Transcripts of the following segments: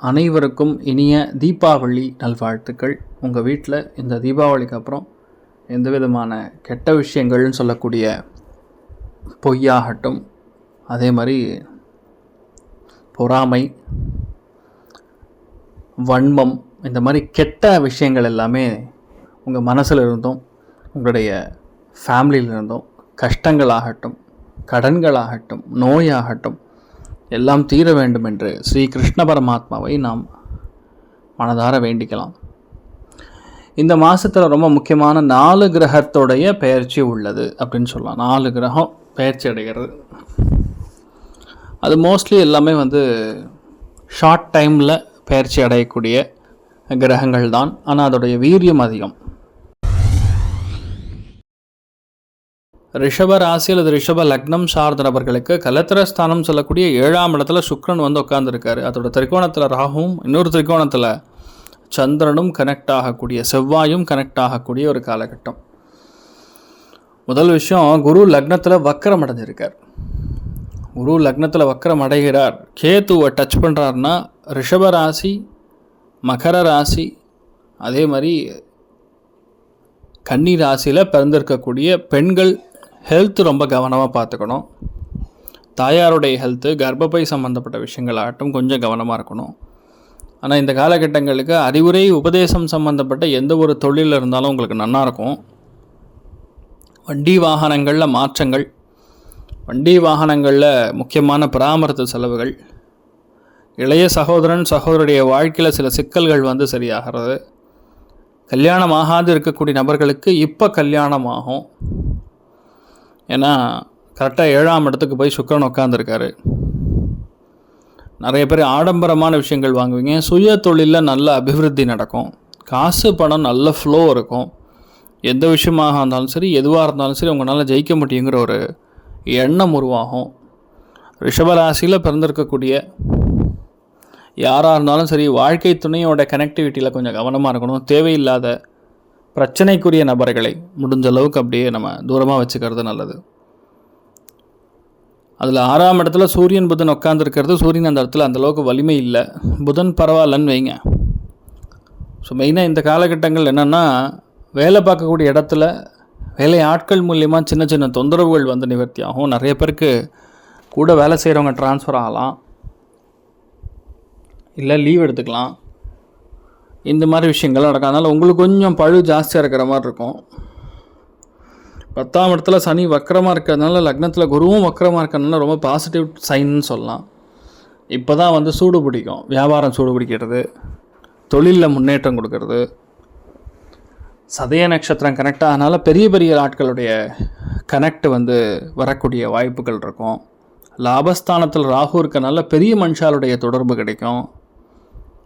அனைவருக்கும் இனிய தீபாவளி நல்வாழ்த்துக்கள். உங்கள் வீட்டில் இந்த தீபாவளிக்கு அப்புறம் எந்த விதமான கெட்ட விஷயங்கள்னு சொல்லக்கூடிய பொய்யாகட்டும் அதே மாதிரி பொறாமை வன்மம் இந்த மாதிரி கெட்ட விஷயங்கள் எல்லாமே உங்கள் மனசில் இருந்தும் உங்களுடைய ஃபேமிலியில் இருந்தும் கஷ்டங்களாகட்டும் கடன்களாகட்டும் நோயாகட்டும் எல்லாம் தீர வேண்டும் என்று ஸ்ரீ கிருஷ்ண பரமாத்மாவை நாம் மனதார வேண்டிக்கலாம். இந்த மாதத்தில் ரொம்ப முக்கியமான நாலு கிரகத்தோடைய பெயர்ச்சி உள்ளது அப்படின்னு சொல்லலாம். நாலு கிரகம் பெயர்ச்சி அடைகிறது. அது மோஸ்ட்லி எல்லாமே வந்து ஷார்ட் டைமில் பெயர்ச்சி அடையக்கூடிய கிரகங்கள் தான் ஆனால் அதோடைய வீரியம் அதிகம். ரிஷப ராசி அல்லது ரிஷப லக்னம் சார்ந்த நபர்களுக்கு கலத்திரஸ்தானம் சொல்லக்கூடிய ஏழாம் இடத்துல சுக்ரன் வந்து உட்காந்துருக்காரு அதோட திரிகோணத்தில் ராகுவும் இன்னொரு திரிகோணத்தில் சந்திரனும் கனெக்ட் ஆகக்கூடிய செவ்வாயும் கனெக்ட் ஆகக்கூடிய ஒரு காலகட்டம். முதல் விஷயம் குரு லக்னத்தில் வக்கரம் அடைஞ்சிருக்கார். குரு லக்னத்தில் வக்கரம் அடைகிறார். கேத்துவை டச் பண்ணுறாருன்னா ரிஷப ராசி மகர ராசி அதே மாதிரி கன்னி ராசியில் பிறந்திருக்கக்கூடிய பெண்கள் ஹெல்த் ரொம்ப கவனமாக பார்த்துக்கணும். தாயாருடைய ஹெல்த்து கர்ப்பப்பை சம்மந்தப்பட்ட விஷயங்களாகட்டும் கொஞ்சம் கவனமாக இருக்கணும். ஆனால் இந்த காலகட்டங்களுக்கு அறிவுரை உபதேசம் சம்மந்தப்பட்ட எந்த ஒரு தொழில் இருந்தாலும் உங்களுக்கு நல்லாயிருக்கும் வண்டி வாகனங்களில் மாற்றங்கள் வண்டி வாகனங்களில் முக்கியமான பராமரித்து செலவுகள் இளைய சகோதரன் சகோதரருடைய வாழ்க்கையில் சில சிக்கல்கள் வந்து சரியாகிறது. கல்யாணம் ஆகாது இருக்கக்கூடிய நபர்களுக்கு இப்போ கல்யாணம் ஆகும் ஏன்னா கரெக்டாக ஏழாம் இடத்துக்கு போய் சுக்கரன் உட்காந்துருக்காரு நிறைய பேர் ஆடம்பரமான விஷயங்கள் வாங்குவீங்க. சுய தொழிலில் நல்ல அபிவிருத்தி நடக்கும். காசு பணம் நல்ல ஃப்ளோ இருக்கும். எந்த விஷயமாக இருந்தாலும் சரி எதுவாக இருந்தாலும் சரி உங்களால் ஜெயிக்க முடியுங்கிற ஒரு எண்ணம் உருவாகும். ரிஷபராசியில் பிறந்திருக்கக்கூடிய யாராக இருந்தாலும் சரி வாழ்க்கை துணையோட கனெக்டிவிட்டியில் கொஞ்சம் கவனமாக இருக்கணும். தேவையில்லாத பிரச்சனைக்குரிய நபர்களை முடிஞ்ச அளவுக்கு அப்படியே நம்ம தூரமாக வச்சுக்கிறது நல்லது. அதில் ஆறாம் இடத்துல சூரியன் புதன் உட்காந்துருக்கிறது சூரியன் அந்த இடத்துல அந்தளவுக்கு வலிமை இல்லை. புதன் பரவாயில்லன்னு வைங்க. ஸோ மெயினாக இந்த காலகட்டங்கள் என்னென்னா வேலை பார்க்கக்கூடிய இடத்துல வேலை ஆட்கள் மூலியமாக சின்ன சின்ன தொந்தரவுகள் வந்து நிவர்த்தி ஆகும். நிறைய பேருக்கு கூட வேலை செய்கிறவங்க ட்ரான்ஸ்ஃபர் ஆகலாம். இல்லை லீவ் எடுத்துக்கலாம். இந்த மாதிரி விஷயங்கள்லாம் நடக்கும். அதனால் உங்களுக்கு கொஞ்சம் பழு ஜாஸ்தியாக இருக்கிற மாதிரி இருக்கும். பத்தாம் இடத்துல சனி வக்கரமாக இருக்கிறதுனால லக்னத்தில் குருவும் வக்கரமாக இருக்கிறதுனால ரொம்ப பாசிட்டிவ் சைன்னு சொல்லலாம். இப்போ தான் வந்து சூடு பிடிக்கும். வியாபாரம் சூடு பிடிக்கிறது. தொழிலில் முன்னேற்றம் கொடுக்கறது. சதய நட்சத்திரம் கனெக்ட் ஆகனால பெரிய பெரிய ஆட்களுடைய கனெக்ட் வந்து வரக்கூடிய வாய்ப்புகள் இருக்கும். லாபஸ்தானத்தில் ராகு இருக்கனால பெரிய மனுஷாலுடைய தொடர்பு கிடைக்கும்.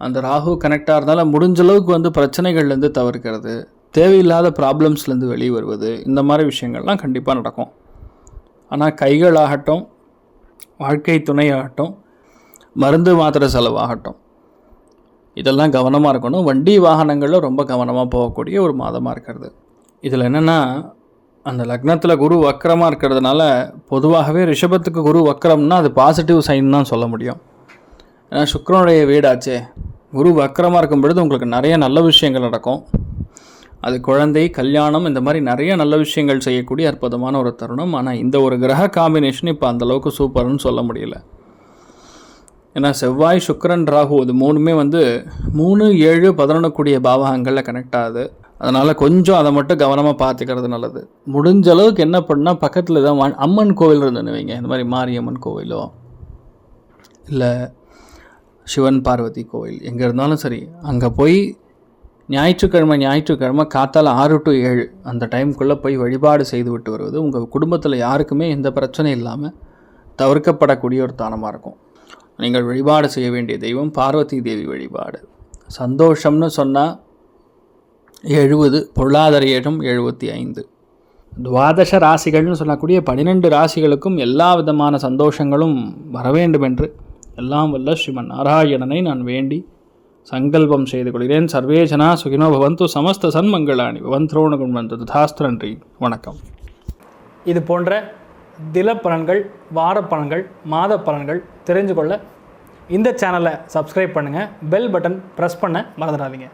அந்த ராகு கனெக்டாக இருந்தாலும் முடிஞ்ச அளவுக்கு வந்து பிரச்சனைகள்லேருந்து தவிர்க்கிறது. தேவையில்லாத ப்ராப்ளம்ஸ்லேருந்து வெளியே வருவது. இந்த மாதிரி விஷயங்கள்லாம் கண்டிப்பாக நடக்கும். ஆனால் கைகளாகட்டும் வாழ்க்கை துணையாகட்டும் மருந்து மாத்திரை செலவாகட்டும் இதெல்லாம் கவனமாக இருக்கணும். வண்டி வாகனங்களில் ரொம்ப கவனமாக போகக்கூடிய ஒரு மாதமாக இருக்கிறது. இதில் என்னென்னா அந்த லக்னத்தில் குரு வக்கரமாக இருக்கிறதுனால பொதுவாகவே ரிஷபத்துக்கு குரு வக்கரம்னா அது பாசிட்டிவ் சைன் தான் சொல்ல முடியும். ஏன்னா சுக்கரனுடைய வீடாச்சே. குரு வக்கரமாக இருக்கும் பொழுது உங்களுக்கு நிறைய நல்ல விஷயங்கள் நடக்கும். அது குழந்தை கல்யாணம் இந்த மாதிரி நிறைய நல்ல விஷயங்கள் செய்யக்கூடிய அற்புதமான ஒரு தருணம். ஆனால் இந்த ஒரு கிரக காம்பினேஷன் இப்போ அந்தளவுக்கு சூப்பர்னு சொல்ல முடியல. ஏன்னா செவ்வாய் சுக்கரன் ராகு இது மூணுமே வந்து மூணு ஏழு பதினொன்று கூடிய பாவகங்களில் கனெக்ட் ஆகுது. அதனால் கொஞ்சம் அதை மட்டும் கவனமாக பார்த்துக்கிறது நல்லது. முடிஞ்ச அளவுக்கு என்ன பண்ணால் பக்கத்தில் தான் அம்மன் கோவில் இருந்துன்னு வைங்க. இந்த மாதிரி மாரியம்மன் கோவிலோ இல்லை சிவன் பார்வதி கோவில். எங்கே இருந்தாலும் சரி அங்கே போய் ஞாயிற்றுக்கிழமை ஞாயிற்றுக்கிழமை காத்தால் ஆறு டு ஏழு அந்த டைம்குள்ளே போய் வழிபாடு செய்து விட்டு வருவது உங்கள் குடும்பத்தில் யாருக்குமே எந்த பிரச்சனையும் இல்லாமல் தவிர்க்கப்படக்கூடிய ஒரு தானமாக இருக்கும். நீங்கள் வழிபாடு செய்ய வேண்டிய தெய்வம் பார்வதி தேவி வழிபாடு. சந்தோஷம்னு சொன்னால் எழுபது பொருளாதார இடம் எழுபத்தி ஐந்து. துவாதச ராசிகள்னு சொல்லக்கூடிய பன்னிரெண்டு ராசிகளுக்கும் எல்லா விதமான சந்தோஷங்களும் வர வேண்டும் என்று எல்லாம் வல்ல ஸ்ரீமன் நாராயணனை நான் வேண்டி சங்கல்பம் செய்து கொள்கிறேன். சர்வேஜனா சுகினோ பவந்து சமஸ்த சன்மங்களாணி. பவந்த்ரோணகுண் வந்து ததாஸ்து நன்றி. வணக்கம். இது போன்ற தில பலன்கள் வார பலன்கள் மாத பலன்கள் தெரிஞ்சு கொள்ள இந்த சேனலை சப்ஸ்கிரைப் பண்ணுங்கள் பெல் பட்டன் ப்ரெஸ் பண்ண மறந்துடாதீங்க.